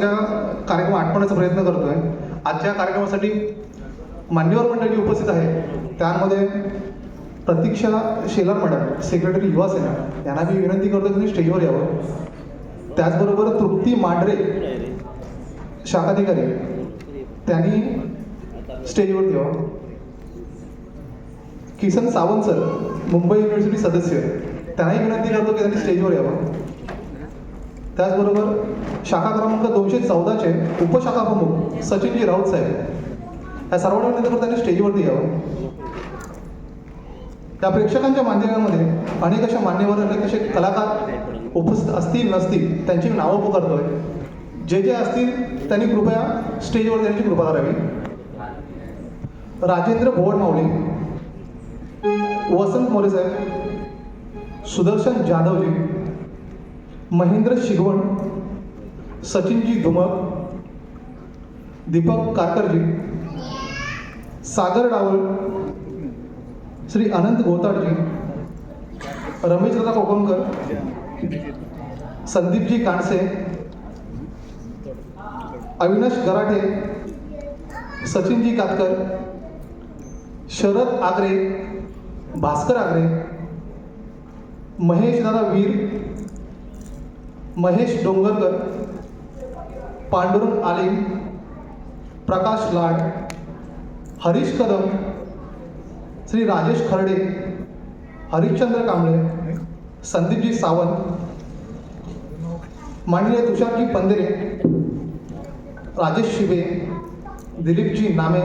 सगळ्या कार्यक्रम आठवण्याचा प्रयत्न करतोय. आजच्या कार्यक्रमासाठी मान्यवर मंडळी उपस्थित आहे त्यामध्ये प्रतीक्षा शेलार मॅडम सेक्रेटरी युवा सेना यांना मी विनंती करतो की स्टेजवर यावं. त्याचबरोबर तृप्ती मांढरे शाखाधिकारी त्यांनी स्टेजवर यावं. किसन सावंत सर मुंबई युनिव्हर्सिटी सदस्य त्यांनाही विनंती करतो की त्यांनी स्टेजवर यावं. त्याचबरोबर शाखा क्रमांक दोनशे चौदाचे उपशाखा प्रमुख सचिनजी राऊत साहेब. या सर्वांना विनंती करतो त्यांनी स्टेजवरती यावं. त्या प्रेक्षकांच्या माध्यमामध्ये अनेक अशा मान्यवर अनेक असे कलाकार उपस्थित असतील नसतील त्यांची मी नावं पुकारतोय. जे जे असतील त्यांनी कृपया स्टेजवर त्यांची कृपा करावी. राजेंद्र भोवड माऊली वसंत मोरे साहेब सुदर्शन जाधवजी महेंद्र शिगवण सचिनजी धुमक दीपक काकरजी सागर डावळ श्री अनंत गोताडजी रमेश दादा कोकणकर संदीपजी काणसे अविनाश गराठे सचिनजी कातकर शरद आगरे भास्कर आगरे महेश दादा वीर महेश डोंगरकर पांडुरंग आलिम प्रकाश लाड हरीश कदम श्री राजेश खर्डे हरिश्चंद्र कांबळे संदीपजी सावंत माननीय तुषारजी पंधरे राजेश शिबे दिलीपजी नामे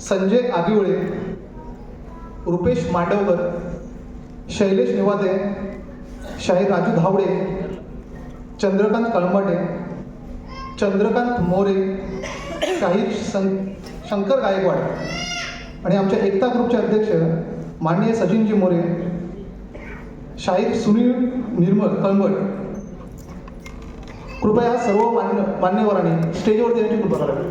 संजय आगिवळे रुपेश मांडवकर शैलेश निवादे शाहीर राजू धावडे चंद्रकांत कळंबाटे चंद्रकांत मोरे शाहीर शं शंकर गायकवाड आणि आमच्या एकता ग्रुपचे अध्यक्ष माननीय सचिनजी मोरे शाहीर सुनील निर्मल कळंबट. कृपया सर्व मान्य मान्यवरांनी स्टेजवरती यांची कृपा करावी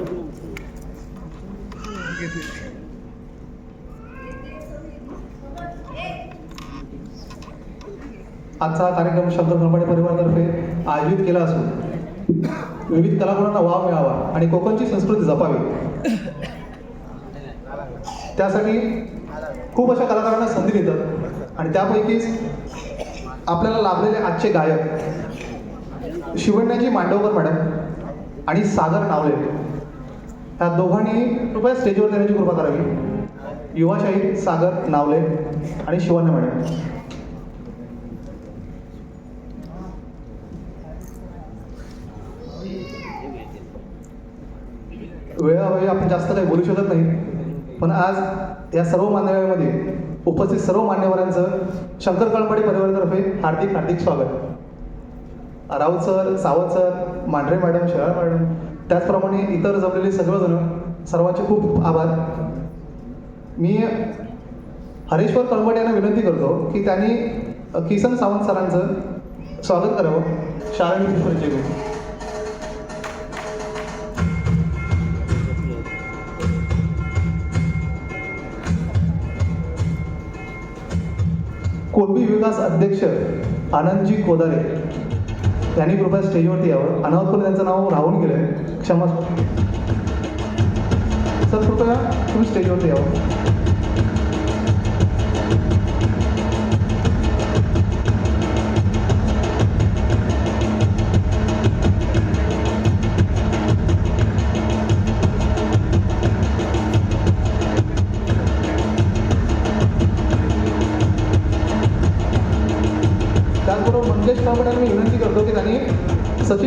आजचा हा कार्यक्रम शब्द खंबाडे परिवारातर्फे आयोजित केला असून विविध कलागुणांना वाव मिळावा आणि कोकणची संस्कृती जपावी. त्यासाठी खूप अशा कलाकारांना संधी देतात आणि त्यापैकीच आपल्याला लाभलेले आजचे गायक शिवण्याची मांडवकर मॅडम आणि सागर नावले. ह्या दोघांनी कृपया स्टेजवर देण्याची कृपा करावी. युवाशाही सागर नावले आणि शिवण्य मॅडम. वेळावेळी आपण जास्त काही बोलू शकत नाही. पण आज या सर्व मान्यवरांमध्ये उपस्थित सर्व मान्यवरांचं शंकर कळंबडे परिवारातर्फे हार्दिक हार्दिक स्वागत. Raut sir Sawant sir Mandhare madam Shela madam त्याचप्रमाणे इतर जमलेले सर्वजण सर्वांचे खूप आभार. मी हरेश्वर कळंबडे यांना विनंती करतो की त्यांनी किसन सावंत सरांचं स्वागत करावं. शाळा परिचय विकास अध्यक्ष आनंदजी कोदारे त्यांनी कृपया स्टेजवरती यावं. अनावतपणे त्यांचं नाव राहून गेलं क्षमा. सर कृपया तुम्ही स्टेजवरती यावं.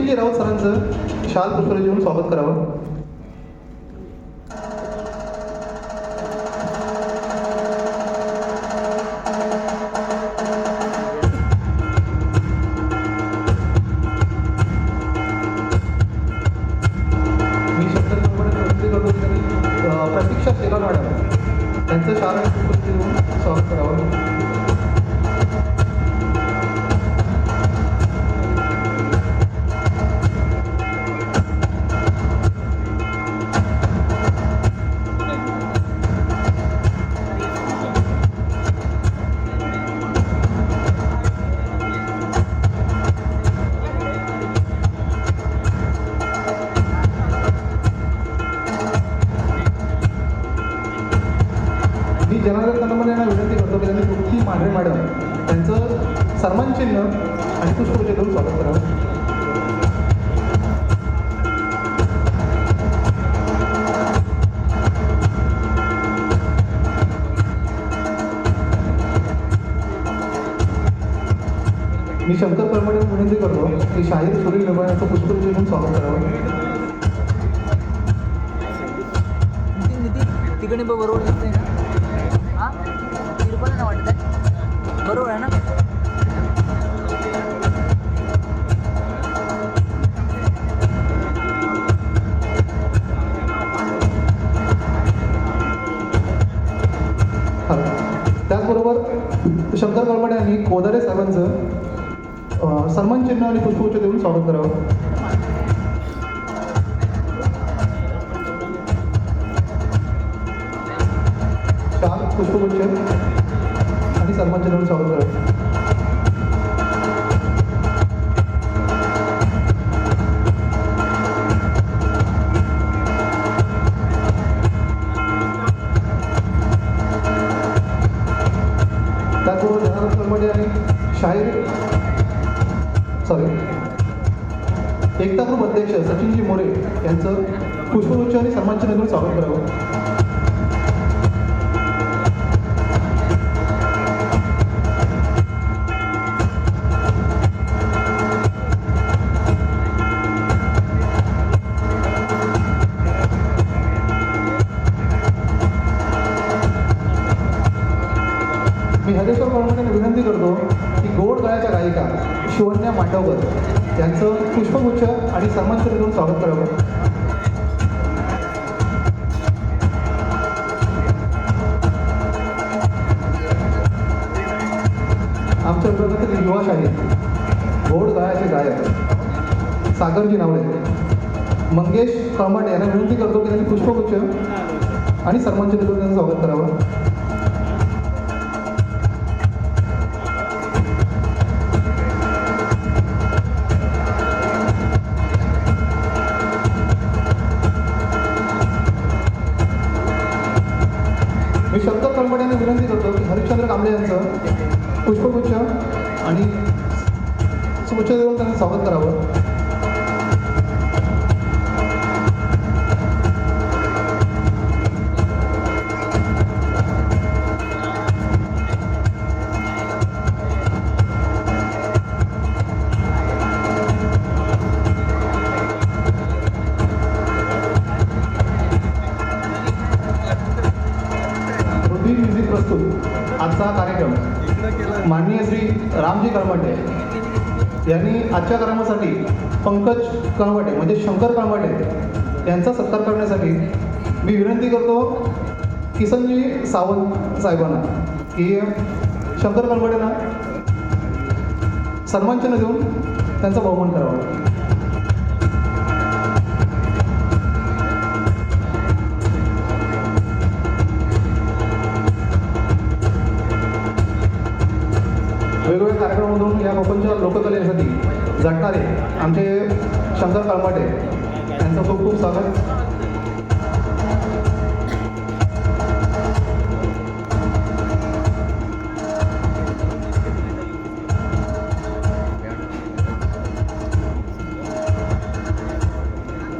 त्यांनी राऊत सरांचं शाल पुष्पराज घेऊन स्वागत करावं. मी शंकर परमडे विनंती करतो की शाहीर सुनील निर्मळ यांचं देऊन स्वागत करावं. तिकडे बरोबर दिसतंय ना? हा? ना वाटतंय? बरोबर आहे ना. त्याचबरोबर शंकर कळमडे यांनी कोदारे साहेबांचं सन्मान चिन्ह आणि पुष्पगुच्छ देऊन स्वागत करावं. पुष्पगुच्छ आणि सन्मान चिन्ह स्वागत करावं. पुष्पगुच्छ आणि स्वागत करावं. मी हरेश्वर कळमडेंना विनंती करतो की गोड गळ्याच्या गायिका शिवन्या मांडवकर यांचं पुष्पगुच्छ आणि सन्मान चिन्ह देऊन स्वागत करावं. विभागातील युवा गोड गळ्याचे गायक. सागरजी नावळे मंगेश कळमटे यांना विनंती करतो की त्यांनी पुष्पगुच्छ आणि सन्मान देतो त्यांचं स्वागत करावं. मी शब्द कळमटे यांना विनंती करतो की हरिश्चंद्र कांबळे यांचं पुष्पगुच्छ आणि स्वच्छतेवर त्यांना सावध करावं. यांनी आजच्या कार्यक्रमासाठी पंकज कळमटे म्हणजे शंकर कळमटे यांचा सत्कार करण्यासाठी मी विनंती करतो किसनजी सावंत साहेबांना की शंकर कळमटेंना सन्मानचिन्ह देऊन त्यांचा बहुमान करावा. वेगवेगळ्या कार्यक्रमामधून या कोकणच्या लोककलेसाठी झटणारे आमचे शंकर काळमाटे यांचं खूप खूप स्वागत.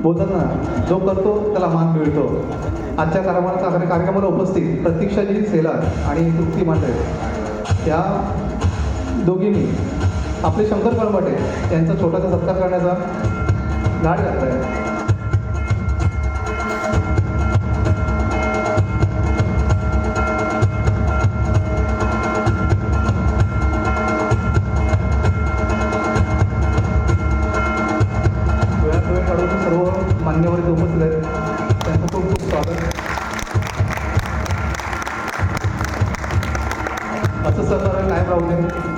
बोलताना जो करतो त्याला मान मिळतो. आजच्या कार्यक्रमाला कार्यक्रमाला उपस्थित प्रतीक्षाजी सेलार आणि तृप्ती मांडे. या दोघींनी आपले शंकर कळमटे यांचा छोटासा सत्कार करण्याचा घाट घातला आहे वेळात वेळ काढून सर्व मान्यवर इथे उपस्थित आहेत. त्यांचं खूप खूप स्वागत. असं सहकार्य कायम राहू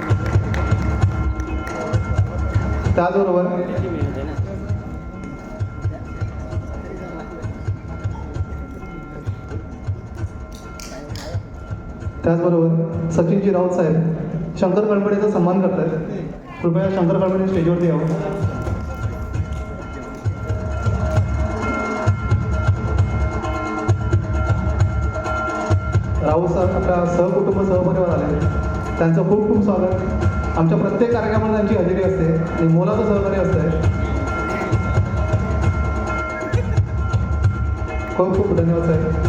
त्याचबरोबर त्याचबरोबर सचिनजी राऊत साहेब शंकर कळमडेचा सन्मान करतात कृपया शंकर कळमडे स्टेजवरती यावं. राऊत भाऊ सर आपल्या सहकुटुंब सहपरिवार आले त्यांचं खूप खूप स्वागत. आमच्या प्रत्येक कार्यक्रमात त्यांची हजेरी असते. आणि मोलाचं सहकार्य असतं खूप खूप धन्यवाद साहेब.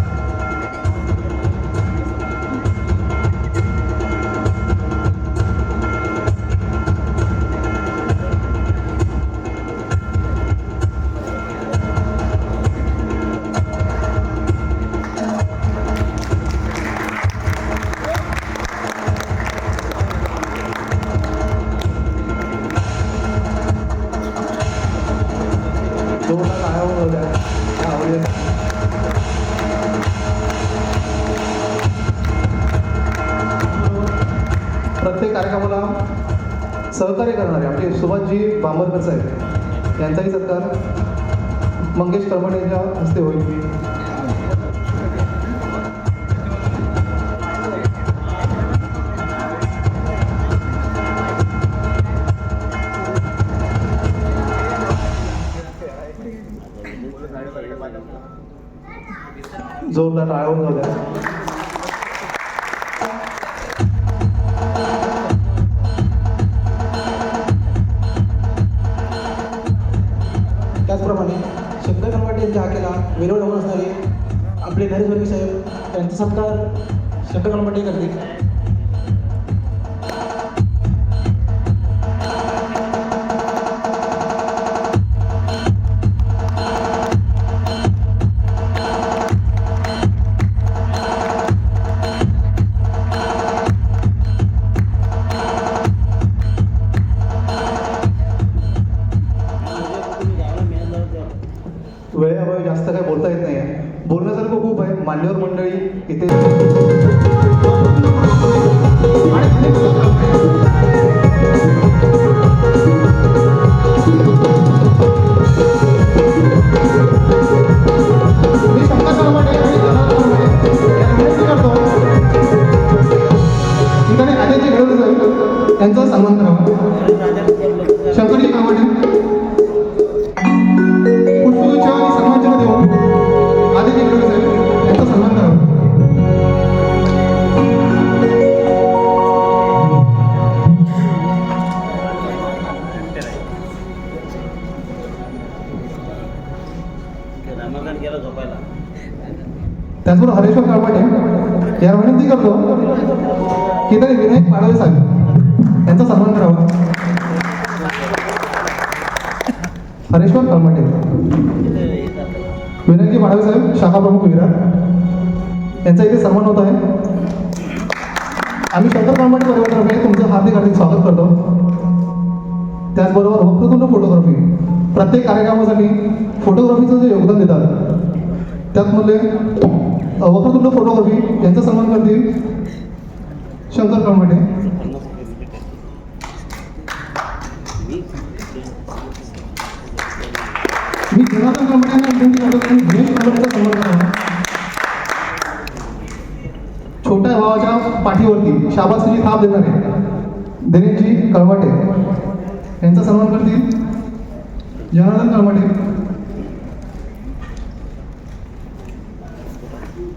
सहकार्य करणारे आपले सुभाषजी बांबरकर साहेब यांचाही सत्कार. मंगेश कर्मठ यांच्या हस्ते होईल. जोरदार टाळ्या झाला. शंकर खंबाटे यांच्या हाकेला विरोध होऊन असणारे आपले नरेश वर्गी साहेब त्यांचा सत्कार शंकर खंबाटे करतील. मंडळी इथे त्याचबरोबर हरेश्वर काळपाटे या विनंती करतो. की तरी विनायक पाडवे साहेब. यांचा सन्मान करावा. हरेश्वर काळपाटे विनंती पाडवे साहेब शाखा प्रमुख विरा यांचा इथे सन्मान होत आहे. आम्ही शंकर काळपाटे परिवारातर्फे तुमचं हार्दिक हार्दिक स्वागत करतो. त्याचबरोबर वक्रतुंड फोटोग्राफी. प्रत्येक कार्यक्रमासाठी फोटोग्राफीचं जे योगदान देतात त्यातमधले अ, वक्रतुंड फोटोग्राफी यांचा सन्मान करतील शंकर कांबटे मी जनार्दन कांबटे छोट्या भावाच्या पाठीवरती शाबासकीची थाप देणारे दिनेशजी कळवाटे यांचा सन्मान करतील. जनार्दन कळवाटे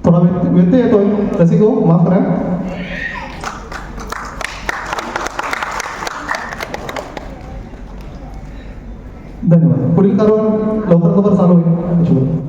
थोडा व्यत्यय येतोय. रसिको माफ करा. धन्यवाद. पुढील कारवाई लवकर लवकर चालू होईल.